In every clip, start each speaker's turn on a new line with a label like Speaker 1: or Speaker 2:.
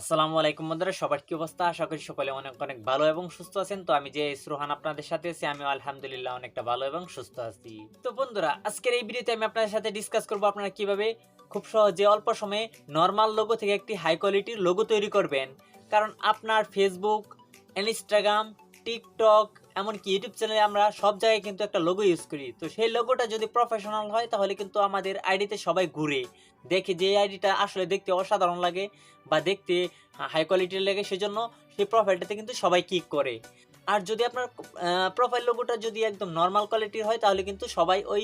Speaker 1: আসসালামু আলাইকুম বন্ধুরা, সবার কি অবস্থা? আশা করি সকলে অনেক অনেক ভালো এবং সুস্থ আছেন। তো আমি যে রোহান আপনাদের সাথে আছি আমি আলহামদুলিল্লাহ অনেকটা ভালো এবং সুস্থ আছি। তো বন্ধুরা, আজকের এই ভিডিওতে আমি আপনাদের সাথে ডিসকাস করব আপনারা কীভাবে খুব সহজে অল্প সময়ে নর্মাল লোগো থেকে একটি হাই কোয়ালিটির লোগো তৈরি করবেন। কারণ আপনার ফেসবুক ইনস্টাগ্রাম টিকটক এমনকি ইউটিউব চ্যানেলে আমরা সব জায়গায় কিন্তু একটা লোগো ইউজ করি। তো সেই লোগোটা যদি প্রফেশনাল হয়, তাহলে কিন্তু আমাদের আইডিতে সবাই ঘুরে দেখে যে আইডিটা আসলে দেখতে অসাধারণ লাগে বা দেখতে হাই কোয়ালিটির লাগে, সেজন্য সেই প্রোফাইলটাতে কিন্তু সবাই ক্লিক করে। আর যদি আপনার প্রোফাইল লোগোটা যদি একদম নর্মাল কোয়ালিটির হয়, তাহলে কিন্তু সবাই ওই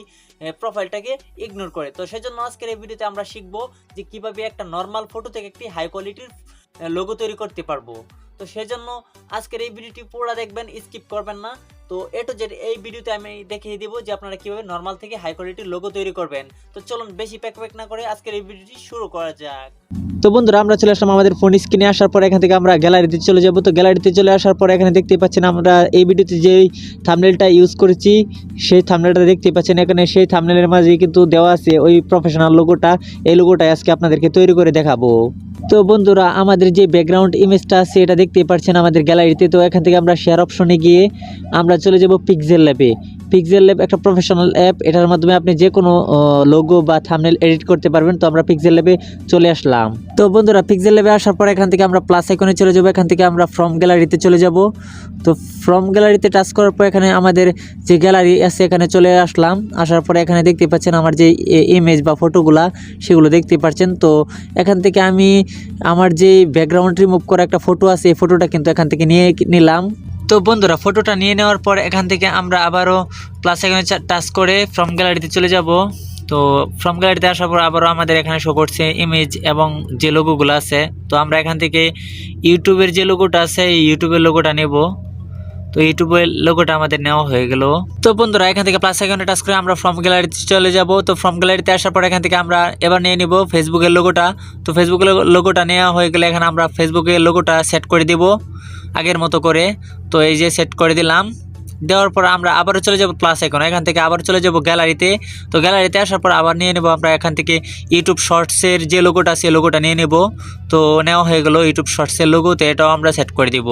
Speaker 1: প্রোফাইলটাকে ইগনোর করে। তো সেজন্য আজকের এই ভিডিওতে আমরা শিখব যে কীভাবে একটা নর্মাল ফটো থেকে একটি হাই কোয়ালিটির লোগো তৈরি করতে পারব। তো সেজন্য আজকের এই ভিডিওটি পুরো দেখবেন স্কিপ করবেন না। তো এ টু জেড এই ভিডিওতে আমি দেখিয়ে দিব যে আপনারা কীভাবে নর্মাল থেকে হাই কোয়ালিটির লোগো তৈরি করবেন। তো চলুন বেশি প্যাক প্যাক না করে আজকের এই ভিডিওটি শুরু করা যাক।
Speaker 2: তো বন্ধুরা, আমরা চলে আসলাম আমাদের ফোন স্ক্রিনে আসার পর এখান থেকে আমরা গ্যালারিতে চলে যাব। তো গ্যালারিতে চলে আসার পর এখানে দেখতে পাচ্ছেন আমরা এই ভিডিওতে যে থামনেলটা ইউজ করেছি, সেই থামনেলটা দেখতে পাচ্ছেন। এখানে সেই থামনেলের মাঝে কিন্তু দেওয়া আছে ওই প্রফেশনাল লোগোটা এই লোগোটা আজকে আপনাদেরকে তৈরি করে দেখাবো। তো বন্ধুরা, আমাদের যে ব্যাকগ্রাউন্ড ইমেজটা আছে, এটা দেখতেই পাচ্ছেন আমাদের গ্যালারিতে তো এখান থেকে আমরা শেয়ার অপশনে গিয়ে আমরা চলে যাব পিক্সেল ল্যাবে পিক্সেল ল্যাব একটা প্রফেশনাল অ্যাপ এটার মাধ্যমে আপনি যে কোনো লোগো বা থামনেল এডিট করতে পারবেন। তো আমরা পিক্সেল ল্যাবে চলে আসলাম। তো বন্ধুরা পিক্সেল ল্যাবে আসার পর এখান থেকে আমরা প্লাস আইকনে চলে যাব, এখান থেকে আমরা ফ্রম গ্যালারিতে চলে যাব। তো ফ্রম গ্যালারিতে টাচ করার পর এখানে আমাদের যে গ্যালারি আছে, এখানে চলে আসলাম। আসার পরে এখানে দেখতে পাচ্ছেন আমার যে ইমেজ বা ফটোগুলা সেগুলো দেখতে পাচ্ছেন। তো এখান থেকে আমি আমার যে ব্যাকগ্রাউন্ড রিমুভ করা একটা ফটো আছে, এই ফটোটা কিন্তু এখান থেকে নিয়ে নিলাম। তো বন্ধুরা ফটোটা নিয়ে নেওয়ার পর এখান থেকে আমরা আবারও প্লাস এখানে টাচ করে ফ্রম গ্যালারিতে চলে যাব। তো ফ্রম গ্যালারিতে আসার পর আবারও আমাদের এখানে শো করছে ইমেজ এবং যে লোগোগুলো আছে। তো আমরা এখান থেকে ইউটিউবের যে লোগোটা আছে, এই ইউটিউবের লোগোটা নেব। তো ইউটিউবের লোগোটা আমাদের নেওয়া হয়ে গেল। তো বন্ধুরা, এখান থেকে প্লাস আইকনে টাচ করে আমরা ফর্ম গ্যালারিতে চলে যাব। তো ফর্ম গ্যালারিতে আসার পর এখান থেকে আমরা এবার নিয়ে নিব ফেসবুকের লোগোটা তো ফেসবুকের লোগোটা নেওয়া হয়ে গেলে এখানে আমরা ফেসবুকের লোগোটা সেট করে দিব। আগের মতো করে। তো এই যে সেট করে দিলাম। দেওয়ার পর আমরা আবারও চলে যাব প্লাস এখন। এখান থেকে আবার চলে যাব গ্যালারিতে তো গ্যালারিতে আসার পর আবার নিয়ে নেব আমরা এখান থেকে ইউটিউব শর্টসের যে লোগোটা সে লোগোটা নিয়ে নেব। তো নেওয়া হয়ে গেল ইউটিউব শর্টসের লোগো তো এটাও আমরা সেট করে দিব।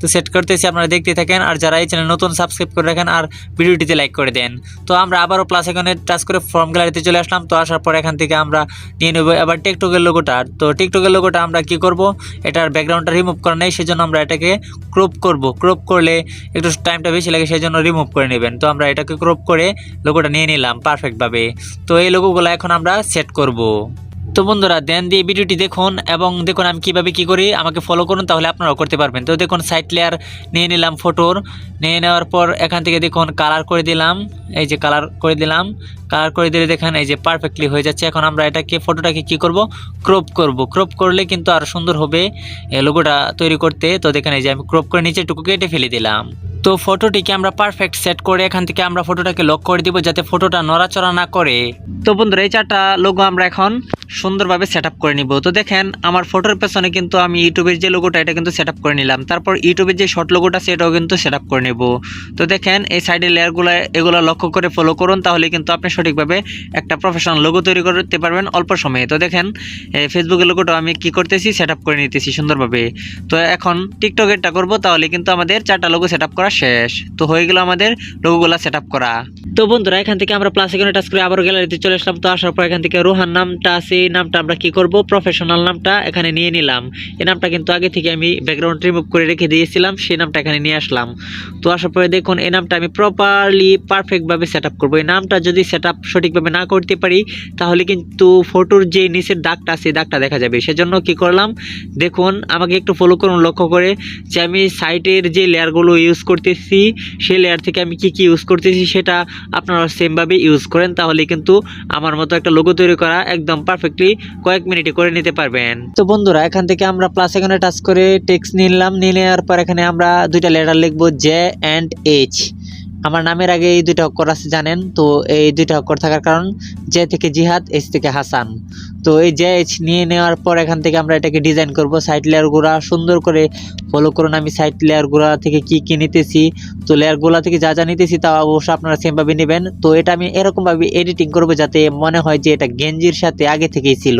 Speaker 2: তো সেট করতেছি, আপনারা দেখতে থাকেন। আর যারা এই চ্যানেল নতুন সাবস্ক্রাইব করে রাখেন আর ভিডিওটিতে লাইক করে দেন। তো আমরা আবারও প্লাস এখানে টাচ করে ফর্ম গ্যালারিতে চলে আসলাম। তো আসার পর এখান থেকে আমরা নিয়ে নেব। এবার টিকটকের লোগোটা তো টিকটকের লোগোটা আমরা কি করব? এটার ব্যাকগ্রাউন্ডটা রিমুভ করা নেই, সেজন্য আমরা এটাকে ক্রপ করব। ক্রপ করলে একটু টাইমটা বেশি লাগে সেই জন্য রিমুভ করে নেবেন। তো আমরা এটাকে ক্রপ করে লোগোটা নিয়ে নিলাম পারফেক্টভাবে তো এই লোগোগুলো এখন আমরা সেট করব। তো বন্ধুরা, দেন দিয়ে ভিডিওটি দেখুন এবং দেখুন আমি কীভাবে কি করি, আমাকে ফলো করুন, তাহলে আপনারাও করতে পারবেন। তো দেখুন সাইড লেয়ার নিয়ে নিলাম ফটোর নিয়ে নেওয়ার পর এখান থেকে দেখুন কালার করে দিলাম। এই যে কালার করে দিলাম। কালার করে দিলে দেখেন, এই যে পারফেক্টলি হয়ে যাচ্ছে। এখন আমরা এটাকে ফটোটাকে কি করব? ক্রপ করব। ক্রপ করলে কিন্তু আরও সুন্দর হবে লোগোটা তৈরি করতে। তো দেখেন, এই যে আমি ক্রপ করে নিচে টুকু কেটে ফেলে দিলাম। তো ফটোটিকে আমরা পারফেক্ট সেট করে এখান থেকে আমরা ফটোটাকে লক করে দিব যাতে ফটোটা নড়াচড়া না করে। তো বন্ধুরা, এই চারটা লোগো আমরা এখন সুন্দরভাবে সেট করে নিব। তো দেখেন, আমার ফটোর পেছনে কিন্তু আমি ইউটিউবের যে লোগোটা এটা কিন্তু সেট করে নিলাম। তারপর ইউটিউবের যে শর্ট লোগোটা সেটাও কিন্তু সেট করে নেব। তো দেখেন, এই সাইডের লেয়ারগুলো এগুলো লক্ষ্য করে ফলো করুন, তাহলে কিন্তু আপনি সঠিকভাবে একটা প্রফেশনাল লোগো তৈরি করতে পারবেন অল্প সময়ে। তো দেখেন ফেসবুকের লোগোটা আমি কি করতেছি? সেট করে নিতেছি সুন্দরভাবে। তো এখন টিকটকেরটা করব, তাহলে কিন্তু আমাদের চারটা লোগো সেট করা শেষ। তো হয়ে গেল আমাদের লোগোগুলো সেট করা। তো বন্ধুরা, এখান থেকে আমরা প্লাস এখানে টাচ করে আবার গ্যালারিতে চলে আসলাম। তো আসার পর এখান থেকে রোহান নামটা আছে নামটা আমরা কি করব? প্রফেশনাল নামটা এখানে নিয়ে নিলাম। এই নামটা কিন্তু আগে থেকে আমি ব্যাকগ্রাউন্ড রিমুভ করে রেখে দিয়েছিলাম, সেই নামটা এখানে নিয়ে আসলাম। তো আসার পরে দেখুন, এই নামটা আমি প্রপারলি পারফেক্টভাবে সেট আপ করব। এই নামটা যদি সেট আপ সঠিকভাবে না করতে পারি, তাহলে কিন্তু ফটোর যে নিচের দাগটা আছে দাগটা দেখা যাবে। সেজন্য কি করলাম, দেখুন, আমাকে একটু ফলো করুন লক্ষ্য করে যে আমি সাইটের যে লেয়ারগুলো ইউজ করতেছি সেই লেয়ার থেকে আমি কি কি ইউজ করতেছি সেটা আপনারা সেমভাবে ইউজ করেন, তাহলে কিন্তু আমার মতো একটা লোগো তৈরি করা একদম পারফেক্টলি কয়েক মিনিটে করে নিতে পারবেন। তো বন্ধুরা, এখান থেকে আমরা প্লাস এখানে টাচ করে টেক্সট নিলাম নিয়ে নেওয়ার পর এখানে আমরা দুইটা লেটার লিখব জে অ্যান্ড এইচ আমার নামের আগে এই দুইটা অক্ষর আছে, জানেন? তো এই দুইটা অক্ষর থাকার কারণ, জে থেকে জিহাদ, এইচ থেকে হাসান। তো এই জে, এইচ নিয়ে নেওয়ার পর এখান থেকে আমরা এটাকে ডিজাইন করব সাইড লেয়ারগুলো সুন্দর করে ফলো করুন আমি সাইড লেয়ারগুলো থেকে কি কি নিতেছি। তো লেয়ারগুলো থেকে যা যা নিতেছি তা অবশ্যই আপনারা সেমভাবে নেবেন। তো এটা আমি এরকমভাবে এডিটিং করব যাতে মনে হয় যে এটা গেঞ্জির সাথে আগে থেকেই ছিল।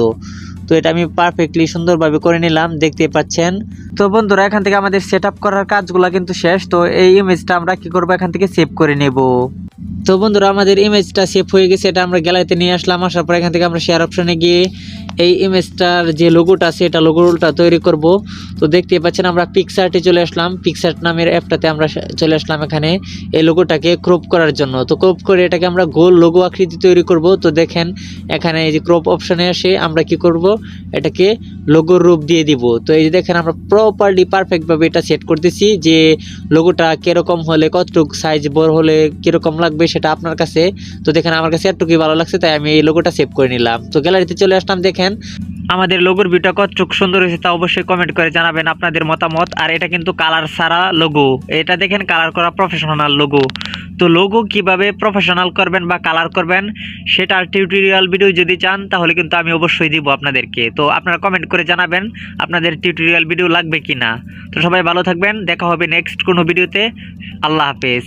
Speaker 2: তো এটা আমি পারফেক্টলি সুন্দরভাবে করে নিলাম দেখতে পাচ্ছেন। তো বন্ধুরা, এখান থেকে আমাদের সেট করার কাজগুলো কিন্তু শেষ। তো এই ইমেজটা আমরা কি করব? এখান থেকে সেভ করে নেব। তো বন্ধুরা, আমাদের ইমেজটা সেভ হয়ে গেছে, এটা আমরা গ্যালারিতে নিয়ে আসলাম। আসার পর এখান থেকে আমরা শেয়ার অপশনে গিয়ে এই ইমেজটার যে লোগোটা আছে, এটা লোগোটা তৈরি করব। তো দেখতে পাচ্ছেন, আমরা পিকসার্টে চলে আসলাম। পিকসার্ট নামের অ্যাপটাতে আমরা চলে আসলাম এখানে এই লোগোটাকে ক্রপ করার জন্য। তো ক্রপ করে এটাকে আমরা গোল লোগো আকৃতি তৈরি করব। তো দেখেন, এখানে এই যে ক্রপ অপশনে এসে আমরা কি করব? এটাকে লোগোর রূপ দিয়ে দিব। তো এই যে দেখেন, আমরা প্রপারলি পারফেক্টভাবে এটা সেট করতেছি যে লোগোটা কীরকম হলে, কতটুকু সাইজ বড় হলে কীরকম লাগবে সেটা আপনার কাছে। তো দেখেন, আমার কাছে এতটুকুই ভালো লাগছে, তাই আমি এই লোগোটা সেভ করে নিলাম। তো গ্যালারিতে চলে আসলাম, দেখেন। আমাদের লোগোর ভিউটা কতটুকু সুন্দর হয়েছে তা অবশ্যই কমেন্ট করে জানাবেন আপনাদের মতামত। আর এটা কিন্তু কালার ছাড়া লোগো এটা দেখেন কালার করা প্রফেশনাল লোগো তো লোগো কীভাবে প্রফেশনাল করবেন বা কালার করবেন, সেটার টিউটোরিয়াল ভিডিও যদি চান, তাহলে কিন্তু আমি অবশ্যই দিব আপনাদেরকে। তো আপনারা কমেন্ট করে জানাবেন আপনাদের টিউটোরিয়াল ভিডিও লাগবে কি না তো সবাই ভালো থাকবেন, দেখা হবে নেক্সট কোনো ভিডিওতে আল্লাহ হাফেজ।